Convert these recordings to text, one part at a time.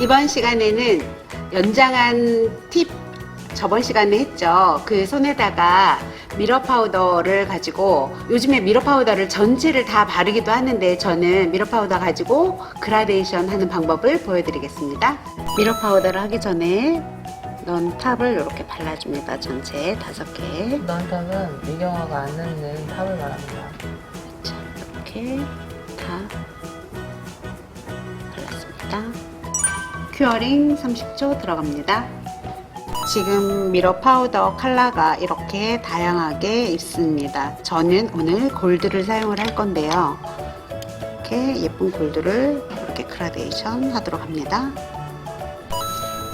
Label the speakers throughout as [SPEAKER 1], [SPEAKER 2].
[SPEAKER 1] 이번 시간에는 연장한 팁 저번 시간에 했죠. 그 손에다가 미러 파우더를 가지고 요즘에 미러 파우더를 전체를 다 바르기도 하는데 저는 미러 파우더 가지고 그라데이션 하는 방법을 보여드리겠습니다. 미러 파우더를 하기 전에 넌 탑을 이렇게 발라줍니다. 전체 다섯 개.
[SPEAKER 2] 넌탑은 미경화가 안 넣는 탑을 말합니다.
[SPEAKER 1] 자, 이렇게 다. 큐어링 30초 들어갑니다. 지금 미러 파우더 컬러가 이렇게 다양하게 있습니다. 저는 오늘 골드를 사용을 할 건데요. 이렇게 예쁜 골드를 이렇게 그라데이션 하도록 합니다.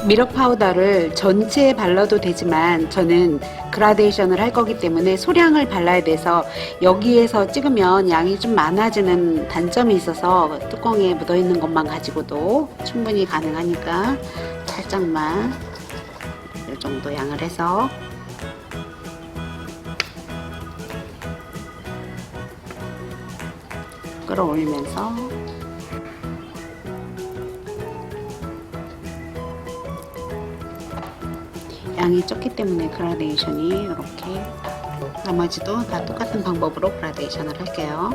[SPEAKER 1] 미러 파우더를 전체에 발라도 되지만 저는 그라데이션을 할 거기 때문에 소량을 발라야 돼서 여기에서 찍으면 양이 좀 많아지는 단점이 있어서 뚜껑에 묻어 있는 것만 가지고도 충분히 가능하니까 살짝만 이 정도 양을 해서. 끌어올리면서 양이 적기 때문에 그라데이션이 이렇게 나머지도 다 똑같은 방법으로 그라데이션을 할게요.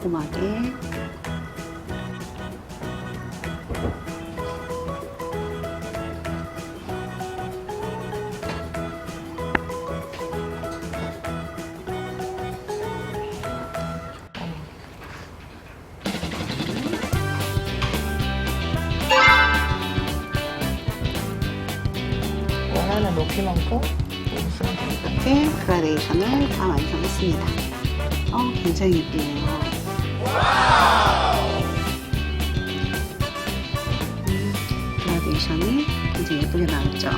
[SPEAKER 1] 꼼꼼하게
[SPEAKER 2] 됩니다.
[SPEAKER 1] 이렇게 그라데이션을 다 완성했습니다. 어, 굉장히 예쁘네요. 음, 그라데이션이 굉장히 예쁘게 나왔죠.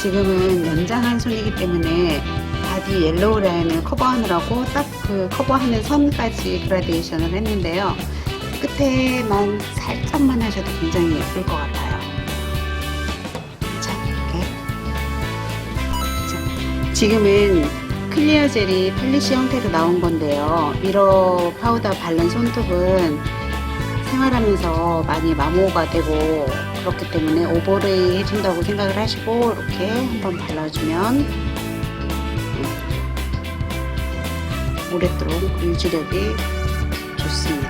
[SPEAKER 1] 지금은 연장한 손이기 때문에 바디 옐로우 라인을 커버하느라고 딱 그 커버하는 선까지 그라데이션을 했는데요. 끝에만 살짝만 하셔도 굉장히 예쁠 것 같아요. 지금은 클리어 젤이 팔리시 형태로 나온 건데요. 미러 파우더 바른 손톱은 생활하면서 많이 마모가 되고 그렇기 때문에 오버레이 해준다고 생각을 하시고 이렇게 한번 발라주면 오랫도록 유지력이 좋습니다.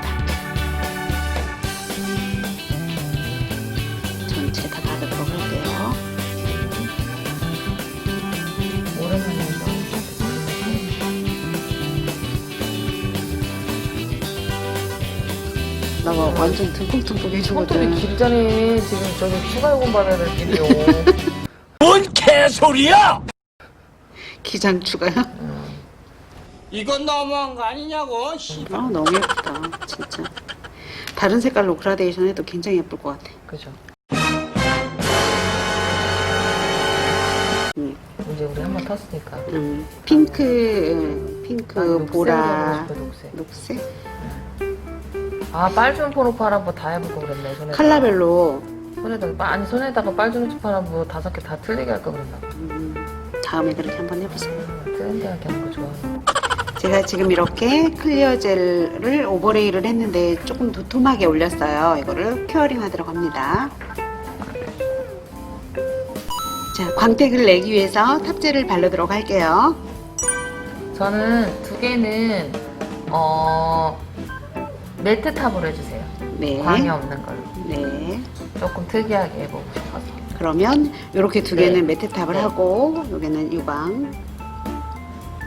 [SPEAKER 1] 나 완전 듬뿍듬뿍 해주거든.
[SPEAKER 2] 길잖아. 지금 저기 추가 요금 받아야 될 길이요.
[SPEAKER 3] 뭔 개소리야!
[SPEAKER 1] 기장 추가요?
[SPEAKER 3] 이건 너무한 거 아니냐고, 씨.
[SPEAKER 1] 아 너무 예쁘다 진짜 다른 색깔로 그라데이션 해도 굉장히 예쁠 것 같아
[SPEAKER 2] 그죠.
[SPEAKER 1] 음,
[SPEAKER 2] 이제 우리 한번 탔으니까.
[SPEAKER 1] 음, 핑크 음, 핑크
[SPEAKER 2] 난 녹색을
[SPEAKER 1] 보라
[SPEAKER 2] 싶어, 녹색.
[SPEAKER 1] 녹색
[SPEAKER 2] 아, 빨준 포노파라보 다 해볼 거 그랬네, 손에.
[SPEAKER 1] 컬러별로.
[SPEAKER 2] 손에다가, 빠- 아니, 손에다가 빨준 파라보 다섯 개 다 틀리게 할거 그랬나?
[SPEAKER 1] 음, 다음에 그렇게 한번 해보세요
[SPEAKER 2] 음, 트렌디하게 하는 거 좋아하는
[SPEAKER 1] 제가 지금 이렇게 클리어 젤을 오버레이를 했는데 조금 도톰하게 올렸어요. 이거를 큐어링 하도록 합니다. 자 광택을 내기 위해서 탑젤을 바르도록 할게요.
[SPEAKER 2] 저는 두 개는, 어, 매트 탑으로 해주세요.
[SPEAKER 1] 네,
[SPEAKER 2] 광이 없는 걸로.
[SPEAKER 1] 네.
[SPEAKER 2] 조금 특이하게 해보고 싶어서.
[SPEAKER 1] 그러면 이렇게 두
[SPEAKER 2] 네.
[SPEAKER 1] 개는 매트탑을
[SPEAKER 2] 네.
[SPEAKER 1] 하고 여기는 유광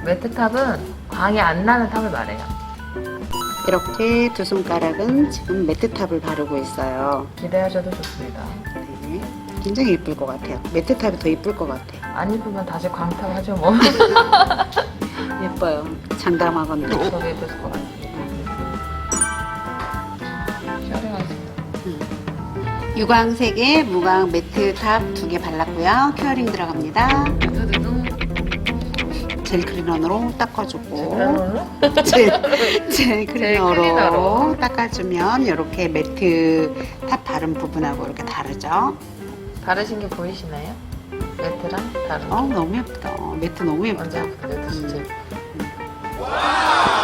[SPEAKER 2] 매트 탑은 광이 안 나는 탑을 말해요.
[SPEAKER 1] 이렇게 두 손가락은 지금 매트탑을 바르고 있어요.
[SPEAKER 2] 기대하셔도 좋습니다.
[SPEAKER 1] 네. 굉장히 예쁠 것 같아요. 매트탑이 더 예쁠 것 같아.
[SPEAKER 2] 안 이쁘면 다시 광탑 하죠 뭐.
[SPEAKER 1] 예뻐요. 장담하건데.
[SPEAKER 2] 더 예쁠 것 같아요.
[SPEAKER 1] 유광 3개, 무광 매트 탑 2개 발랐고요. 큐어링 들어갑니다.
[SPEAKER 2] 두두두.
[SPEAKER 1] 젤 클리너로 닦아주고 젤, 젤
[SPEAKER 2] 클리너로.
[SPEAKER 1] 닦아주면 이렇게 매트 탑 바른 부분하고 이렇게 다르죠.
[SPEAKER 2] 다르신 게 보이시나요? 매트랑 다른
[SPEAKER 1] 어, 너무 예쁘다. 매트 너무 예쁘죠?
[SPEAKER 2] 완전 매트 진짜
[SPEAKER 1] 음.
[SPEAKER 2] 예뻐.